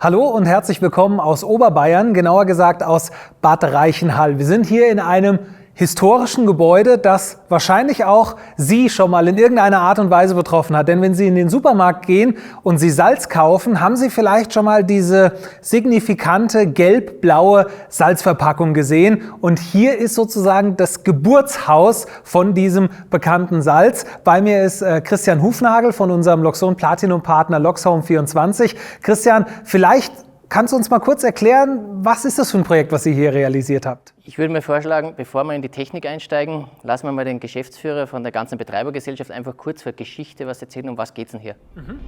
Hallo und herzlich willkommen aus Oberbayern, genauer gesagt aus Bad Reichenhall. Wir sind hier in einem historischen Gebäude, das wahrscheinlich auch Sie schon mal in irgendeiner Art und Weise betroffen hat. Denn wenn Sie in den Supermarkt gehen und Sie Salz kaufen, haben Sie vielleicht schon mal diese signifikante gelb-blaue Salzverpackung gesehen. Und hier ist sozusagen das Geburtshaus von diesem bekannten Salz. Bei mir ist äh, Christian Hufnagel von unserem Loxon Platinum Partner Loxhome 24. Christian, vielleicht Kannst du uns mal kurz erklären, was ist das für ein Projekt, was ihr hier realisiert habt? Ich würde mir vorschlagen, bevor wir in die Technik einsteigen, lassen wir mal den Geschäftsführer von der ganzen Betreibergesellschaft einfach kurz für Geschichte was erzählen. Um was geht es denn hier? Mhm.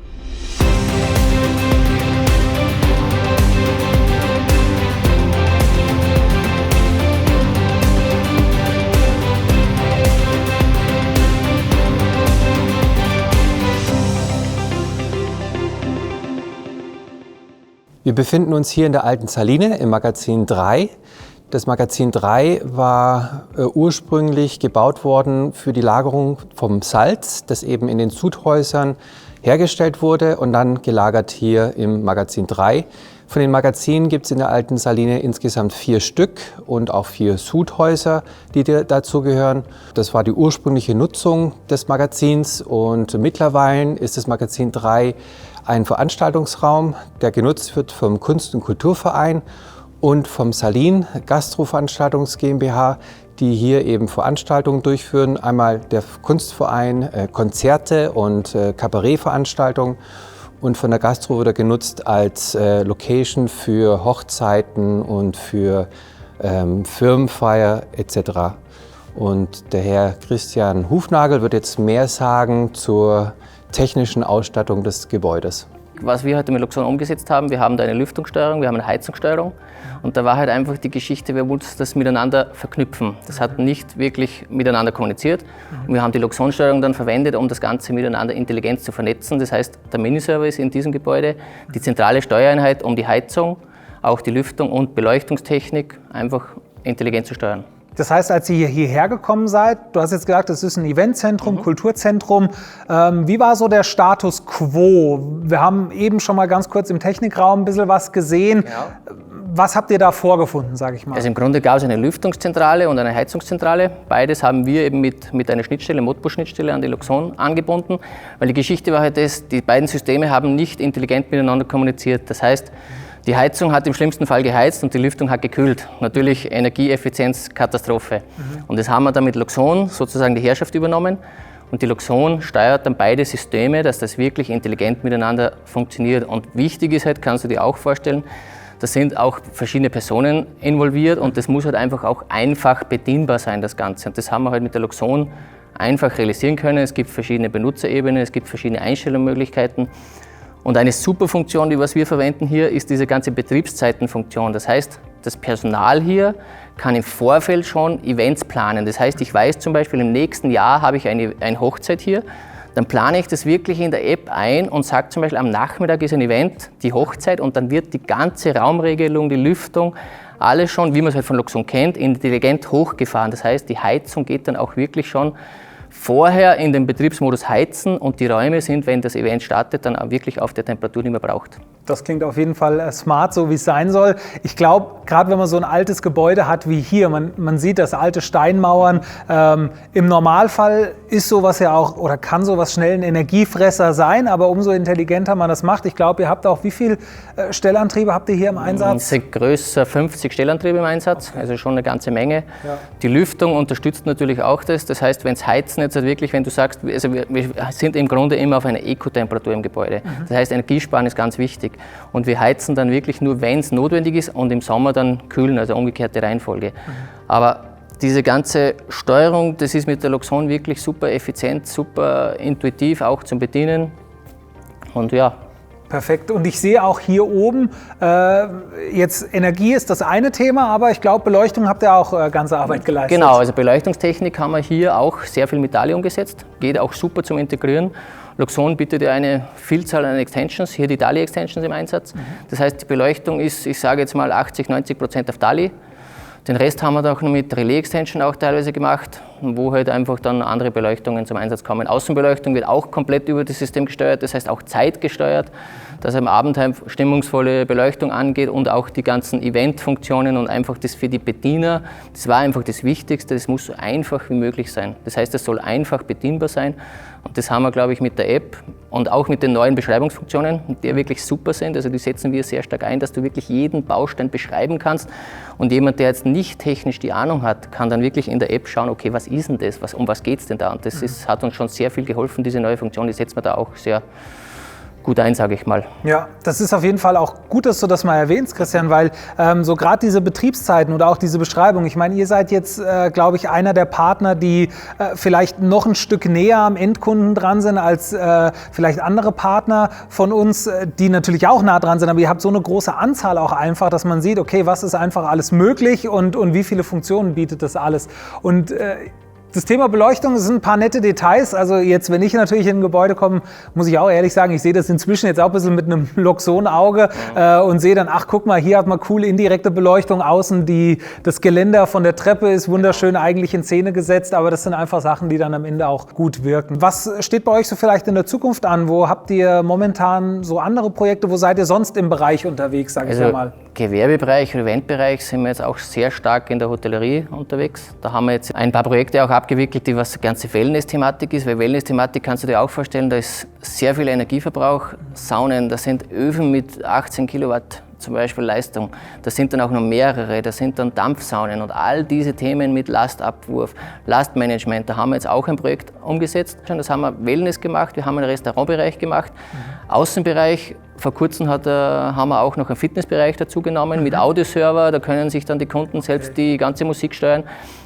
Wir befinden uns hier in der alten Saline im Magazin 3. Das Magazin 3 war äh, ursprünglich gebaut worden für die Lagerung vom Salz, das eben in den Sudhäusern hergestellt wurde und dann gelagert hier im Magazin 3. Von den Magazinen gibt es in der alten Saline insgesamt vier Stück und auch vier Sudhäuser, die dazu gehören. Das war die ursprüngliche Nutzung des Magazins und mittlerweile ist das Magazin 3 ein Veranstaltungsraum, der genutzt wird vom Kunst- und Kulturverein und vom Salin Gastroveranstaltungs GmbH, die hier eben Veranstaltungen durchführen. Einmal der Kunstverein, äh, Konzerte und äh, Kabarettveranstaltungen. Und von der Gastro wird er genutzt als äh, Location für Hochzeiten und für ähm, Firmenfeier etc. Und der Herr Christian Hufnagel wird jetzt mehr sagen zur technischen Ausstattung des Gebäudes. Was wir heute mit Luxon umgesetzt haben, wir haben da eine Lüftungssteuerung, wir haben eine Heizungssteuerung und da war halt einfach die Geschichte, wir wollten das miteinander verknüpfen. Das hat nicht wirklich miteinander kommuniziert und wir haben die Luxon-Steuerung dann verwendet, um das Ganze miteinander intelligent zu vernetzen. Das heißt, der Miniserver ist in diesem Gebäude die zentrale Steuereinheit, um die Heizung, auch die Lüftung und Beleuchtungstechnik einfach intelligent zu steuern. Das heißt, als ihr hierher gekommen seid, du hast jetzt gesagt, es ist ein Eventzentrum, mhm. Kulturzentrum. Ähm, wie war so der Status quo? Wir haben eben schon mal ganz kurz im Technikraum ein bisschen was gesehen. Ja. Was habt ihr da vorgefunden, sage ich mal? Also im Grunde gab es eine Lüftungszentrale und eine Heizungszentrale. Beides haben wir eben mit, mit einer Schnittstelle, Modbus-Schnittstelle an die Luxon angebunden, weil die Geschichte war halt das, die beiden Systeme haben nicht intelligent miteinander kommuniziert. Das heißt, die Heizung hat im schlimmsten Fall geheizt und die Lüftung hat gekühlt. Natürlich Energieeffizienzkatastrophe. Mhm. Und das haben wir dann mit Luxon sozusagen die Herrschaft übernommen. Und die Luxon steuert dann beide Systeme, dass das wirklich intelligent miteinander funktioniert. Und wichtig ist halt, kannst du dir auch vorstellen, da sind auch verschiedene Personen involviert und das muss halt einfach auch einfach bedienbar sein, das Ganze. Und das haben wir halt mit der Luxon einfach realisieren können. Es gibt verschiedene Benutzerebenen, es gibt verschiedene Einstellungsmöglichkeiten. Und eine super Funktion, die was wir verwenden hier, ist diese ganze Betriebszeitenfunktion. Das heißt, das Personal hier kann im Vorfeld schon Events planen. Das heißt, ich weiß zum Beispiel, im nächsten Jahr habe ich eine, eine Hochzeit hier. Dann plane ich das wirklich in der App ein und sage zum Beispiel, am Nachmittag ist ein Event, die Hochzeit, und dann wird die ganze Raumregelung, die Lüftung, alles schon, wie man es halt von Luxon kennt, intelligent hochgefahren. Das heißt, die Heizung geht dann auch wirklich schon vorher in den Betriebsmodus heizen und die Räume sind, wenn das Event startet, dann auch wirklich auf der Temperatur, die man braucht. Das klingt auf jeden Fall äh, smart, so wie es sein soll. Ich glaube, gerade wenn man so ein altes Gebäude hat wie hier, man, man sieht das alte Steinmauern. Ähm, Im Normalfall ist sowas ja auch oder kann sowas schnell ein Energiefresser sein, aber umso intelligenter man das macht. Ich glaube, ihr habt auch wie viele äh, Stellantriebe habt ihr hier im Einsatz? sind größer 50 Stellantriebe im Einsatz, okay. also schon eine ganze Menge. Ja. Die Lüftung unterstützt natürlich auch das. Das heißt, wenn es heizen jetzt halt wirklich, wenn du sagst, also wir, wir sind im Grunde immer auf einer Ekotemperatur im Gebäude. Mhm. Das heißt, Energiesparen ist ganz wichtig. Und wir heizen dann wirklich nur, wenn es notwendig ist und im Sommer dann kühlen, also umgekehrte Reihenfolge. Mhm. Aber diese ganze Steuerung, das ist mit der Luxon wirklich super effizient, super intuitiv auch zum Bedienen. Und ja, Perfekt. Und ich sehe auch hier oben, äh, jetzt Energie ist das eine Thema, aber ich glaube, Beleuchtung habt ihr auch äh, ganze Arbeit geleistet. Genau, also Beleuchtungstechnik haben wir hier auch sehr viel Metalle umgesetzt. Geht auch super zum Integrieren. Luxon bietet ja eine Vielzahl an Extensions, hier die DALI-Extensions im Einsatz. Mhm. Das heißt, die Beleuchtung ist, ich sage jetzt mal 80, 90 Prozent auf DALI. Den Rest haben wir auch noch mit Relais-Extension auch teilweise gemacht. wo halt einfach dann andere Beleuchtungen zum Einsatz kommen. Außenbeleuchtung wird auch komplett über das System gesteuert, das heißt auch zeitgesteuert, dass am Abend stimmungsvolle Beleuchtung angeht und auch die ganzen Eventfunktionen und einfach das für die Bediener, das war einfach das Wichtigste, das muss so einfach wie möglich sein. Das heißt, es soll einfach bedienbar sein und das haben wir, glaube ich, mit der App und auch mit den neuen Beschreibungsfunktionen, die wirklich super sind. Also die setzen wir sehr stark ein, dass du wirklich jeden Baustein beschreiben kannst. Und jemand, der jetzt nicht technisch die Ahnung hat, kann dann wirklich in der App schauen, okay, was ist denn das, was, um was geht es denn da? Und das ist, hat uns schon sehr viel geholfen, diese neue Funktion, die setzen wir da auch sehr gut ein, sage ich mal. Ja, das ist auf jeden Fall auch gut, dass du das mal erwähnst, Christian, weil ähm, so gerade diese Betriebszeiten oder auch diese Beschreibung, ich meine, ihr seid jetzt, äh, glaube ich, einer der Partner, die äh, vielleicht noch ein Stück näher am Endkunden dran sind als äh, vielleicht andere Partner von uns, äh, die natürlich auch nah dran sind, aber ihr habt so eine große Anzahl auch einfach, dass man sieht, okay, was ist einfach alles möglich und, und wie viele Funktionen bietet das alles. Und äh, das Thema Beleuchtung sind ein paar nette Details. Also jetzt, wenn ich natürlich in ein Gebäude komme, muss ich auch ehrlich sagen, ich sehe das inzwischen jetzt auch ein bisschen mit einem Loxon-Auge äh, und sehe dann, ach guck mal, hier hat man coole indirekte Beleuchtung außen. Die, das Geländer von der Treppe ist wunderschön eigentlich in Szene gesetzt, aber das sind einfach Sachen, die dann am Ende auch gut wirken. Was steht bei euch so vielleicht in der Zukunft an? Wo habt ihr momentan so andere Projekte? Wo seid ihr sonst im Bereich unterwegs, sage also, ich mal? Gewerbebereich, Eventbereich sind wir jetzt auch sehr stark in der Hotellerie unterwegs. Da haben wir jetzt ein paar Projekte auch abgewickelt, die was die ganze Wellness-Thematik ist, weil Wellness-Thematik kannst du dir auch vorstellen, da ist sehr viel Energieverbrauch. Saunen, da sind Öfen mit 18 Kilowatt zum Beispiel Leistung. Da sind dann auch noch mehrere, da sind dann Dampfsaunen und all diese Themen mit Lastabwurf, Lastmanagement, da haben wir jetzt auch ein Projekt umgesetzt. Das haben wir Wellness gemacht, wir haben einen Restaurantbereich gemacht, mhm. Außenbereich. Vor kurzem hat, äh, haben wir auch noch einen Fitnessbereich dazu genommen mhm. mit Audioserver, da können sich dann die Kunden selbst die ganze Musik steuern.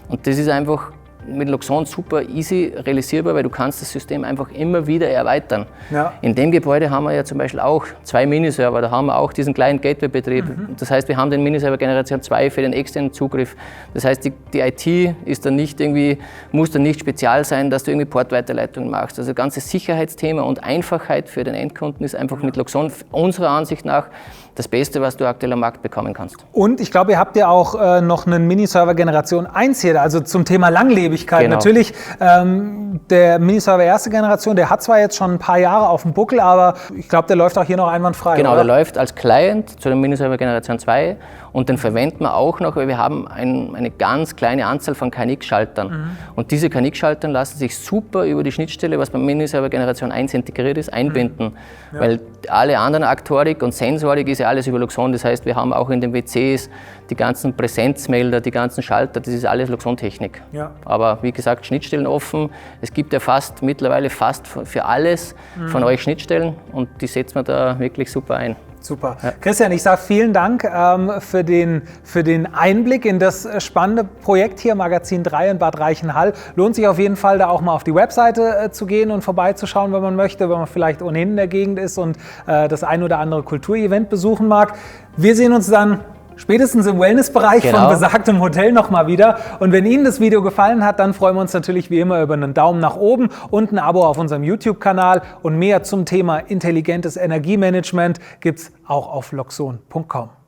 Und das ist einfach mit Luxon super easy realisierbar, weil du kannst das System einfach immer wieder erweitern. Ja. In dem Gebäude haben wir ja zum Beispiel auch zwei Miniserver, da haben wir auch diesen kleinen Gateway-Betrieb. Mhm. Das heißt, wir haben den Miniserver Generation 2 für den externen Zugriff. Das heißt, die, die, IT ist dann nicht irgendwie, muss dann nicht spezial sein, dass du irgendwie Portweiterleitungen machst. Also das ganze Sicherheitsthema und Einfachheit für den Endkunden ist einfach mit Luxon unserer Ansicht nach das Beste, was du aktuell am Markt bekommen kannst. Und ich glaube, ihr habt ja auch äh, noch einen Miniserver Generation 1 hier, also zum Thema Langlebigkeit. Genau. Natürlich, ähm, der Miniserver erste Generation, der hat zwar jetzt schon ein paar Jahre auf dem Buckel, aber ich glaube, der läuft auch hier noch einwandfrei. Genau, oder? der läuft als Client zu dem Miniserver Generation 2 und den verwenden wir auch noch, weil wir haben ein, eine ganz kleine Anzahl von KNX-Schaltern. Mhm. Und diese KNX-Schaltern lassen sich super über die Schnittstelle, was beim Miniserver Generation 1 integriert ist, einbinden. Mhm. Ja. Weil alle anderen Aktorik und Sensorik ist ja alles über Luxon. Das heißt, wir haben auch in den WCs die ganzen Präsenzmelder, die ganzen Schalter, das ist alles Luxon-Technik. Ja. Aber wie gesagt, Schnittstellen offen. Es gibt ja fast mittlerweile fast für alles mhm. von euch Schnittstellen und die setzen wir da wirklich super ein. Super. Ja. Christian, ich sage vielen Dank ähm, für, den, für den Einblick in das spannende Projekt hier, Magazin 3 in Bad Reichenhall. Lohnt sich auf jeden Fall, da auch mal auf die Webseite äh, zu gehen und vorbeizuschauen, wenn man möchte, wenn man vielleicht ohnehin in der Gegend ist und äh, das ein oder andere Kulturevent besuchen mag. Wir sehen uns dann spätestens im Wellnessbereich genau. von besagtem Hotel nochmal wieder. Und wenn Ihnen das Video gefallen hat, dann freuen wir uns natürlich wie immer über einen Daumen nach oben und ein Abo auf unserem YouTube-Kanal. Und mehr zum Thema intelligentes Energiemanagement gibt es auch auf loxon.com.